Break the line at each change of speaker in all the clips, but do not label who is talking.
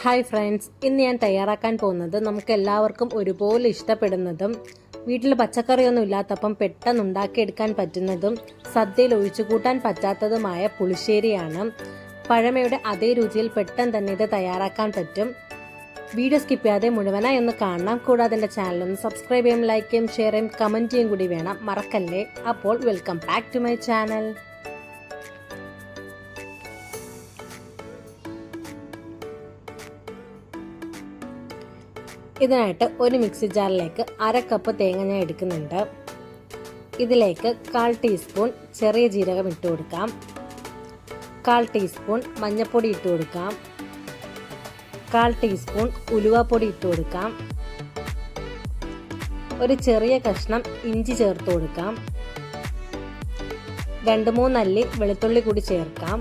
Hi friends ഇന്ന് ഞാൻ തയ്യാറാക്കാൻ പോകുന്നത് നമുക്ക് എല്ലാവർക്കും ഒരുപോലെ ഇഷ്ടപ്പെടുന്നതും വീട്ടിൽ പച്ചക്കറിയൊന്നും ഇല്ലാത്തപ്പം പെട്ടെന്ന് ഉണ്ടാക്കിയെടുക്കാൻ പറ്റുന്നതും സദ്യയിൽ ഒഴിച്ചു കൂട്ടാൻ പറ്റാത്തതുമായ പുളിശ്ശേരിയാണ്. പഴമയുടെ അതേ രുചിയിൽ പെട്ടെന്ന് തന്നെ ഇത് തയ്യാറാക്കാൻ പറ്റും. വീഡിയോ സ്കിപ്പ് ചെയ്യാതെ മുഴുവനായി ഒന്ന് കാണണം. കൂടാതെ എന്റെ ചാനൽ ഒന്ന് സബ്സ്ക്രൈബ് ചെയ്യും ലൈക്ക് ചെയ്യും ഷെയർ ചെയ്യും കമന്റ് ചെയ്യും കൂടി വേണം. മറക്കല്ലേ? അപ്പോൾ welcome back to my channel ഇതിനായിട്ട് ഒരു മിക്സി ജാറിലേക്ക് അര കപ്പ് തേങ്ങ ഞാൻ എടുക്കുന്നുണ്ട്. ഇതിലേക്ക് കാൽ ടീസ്പൂൺ ചെറിയ ജീരകം ഇട്ട് കൊടുക്കാം. കാൽ ടീസ്പൂൺ മഞ്ഞൾപ്പൊടി ഇട്ട് കൊടുക്കാം. കാൽ ടീസ്പൂൺ ഉലുവപ്പൊടി ഇട്ട് കൊടുക്കാം. ഒരു ചെറിയ കഷ്ണം ഇഞ്ചി ചേർത്ത് കൊടുക്കാം. രണ്ട് മൂന്നല്ലി വെളുത്തുള്ളി കൂടി ചേർക്കാം.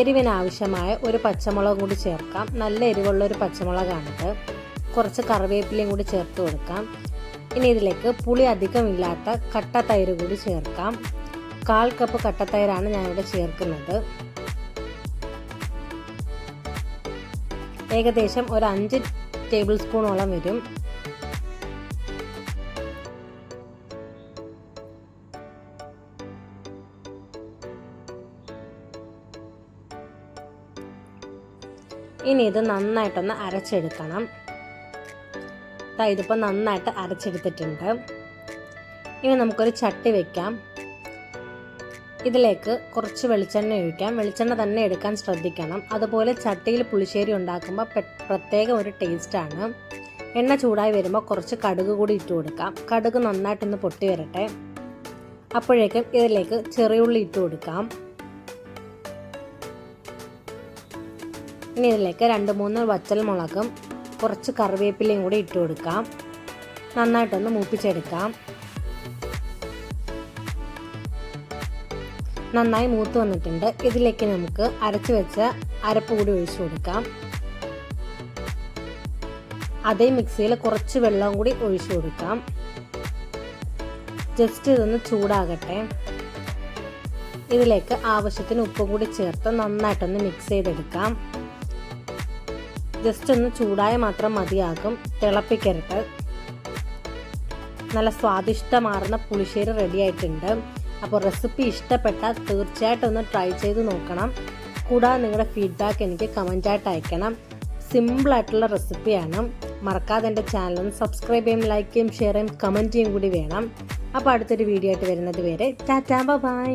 എരിവിന് ആവശ്യമായ ഒരു പച്ചമുളകും കൂടി ചേർക്കാം. നല്ല എരിവുള്ള ഒരു പച്ചമുളകാണിത്. കുറച്ച് കറിവേപ്പിലയും കൂടി ചേർത്ത് കൊടുക്കാം. ഇനി ഇതിലേക്ക് പുളി അധികമില്ലാത്ത കട്ട തൈര് കൂടി ചേർക്കാം. കാൽ കപ്പ് കട്ട തൈരാണ് ഞാനിവിടെ ചേർക്കുന്നത്. ഏകദേശം ഒരു അഞ്ച് ടേബിൾ സ്പൂണോളം വരും. ഇനി ഇത് നന്നായിട്ടൊന്ന് അരച്ചെടുക്കണം. ഇതിപ്പോൾ നന്നായിട്ട് അരച്ചെടുത്തിട്ടുണ്ട്. ഇനി നമുക്കൊരു ചട്ടി വെക്കാം. ഇതിലേക്ക് കുറച്ച് വെളിച്ചെണ്ണ ഒഴിക്കാം. വെളിച്ചെണ്ണ തന്നെ എടുക്കാൻ ശ്രദ്ധിക്കണം. അതുപോലെ ചട്ടിയിൽ പുളിശ്ശേരി ഉണ്ടാക്കുമ്പോൾ പ്രത്യേകം ഒരു ടേസ്റ്റാണ് എണ്ണ ചൂടായി വരുമ്പോൾ കുറച്ച് കടുക് കൂടി ഇട്ട് കൊടുക്കാം. കടുക് നന്നായിട്ടൊന്ന് പൊട്ടി വരട്ടെ. അപ്പോഴേക്കും ഇതിലേക്ക് ചെറിയുള്ളി ഇട്ട് കൊടുക്കാം. ഇനി ഇതിലേക്ക് രണ്ട് മൂന്ന് വച്ചൽ മുളകും കുറച്ച് കറിവേപ്പിലയും കൂടി ഇട്ട് കൊടുക്കാം. നന്നായിട്ടൊന്ന് മൂപ്പിച്ചെടുക്കാം. നന്നായി മൂത്ത് വന്നിട്ടുണ്ട്. ഇതിലേക്ക് നമുക്ക് അരച്ച് വെച്ച അരപ്പ് കൂടി ഒഴിച്ചു കൊടുക്കാം. അതേ മിക്സിയിൽ കുറച്ച് വെള്ളം കൂടി ഒഴിച്ചു കൊടുക്കാം. ജസ്റ്റ് ഇതൊന്ന് ചൂടാകട്ടെ. ഇതിലേക്ക് ആവശ്യത്തിന് ഉപ്പും കൂടി ചേർത്ത് നന്നായിട്ടൊന്ന് മിക്സ് ചെയ്തെടുക്കാം. ജസ്റ്റ് ഒന്ന് ചൂടായ മാത്രം മതിയാകും. തിളപ്പിക്കരുത്. നല്ല സ്വാദിഷ്ടമാർന്ന പുളിശ്ശേരി റെഡി ആയിട്ടുണ്ട്. അപ്പോൾ റെസിപ്പി ഇഷ്ടപ്പെട്ടാൽ തീർച്ചയായിട്ടും ഒന്ന് ട്രൈ ചെയ്ത് നോക്കണം. കൂടാതെ നിങ്ങളുടെ ഫീഡ്ബാക്ക് എനിക്ക് കമന്റായിട്ട് അയക്കണം. സിമ്പിളായിട്ടുള്ള റെസിപ്പിയാണ് മറക്കാതെ എന്റെ ചാനൽ ഒന്ന് സബ്സ്ക്രൈബ് ചെയ്യും ലൈക്ക് ചെയ്യും ഷെയർ ചെയ്യും കമന്റ് ചെയ്യും കൂടി വേണം. അപ്പോൾ അടുത്തൊരു വീഡിയോ ആയിട്ട് വരുന്നത് വരെ ടാറ്റാ ബൈ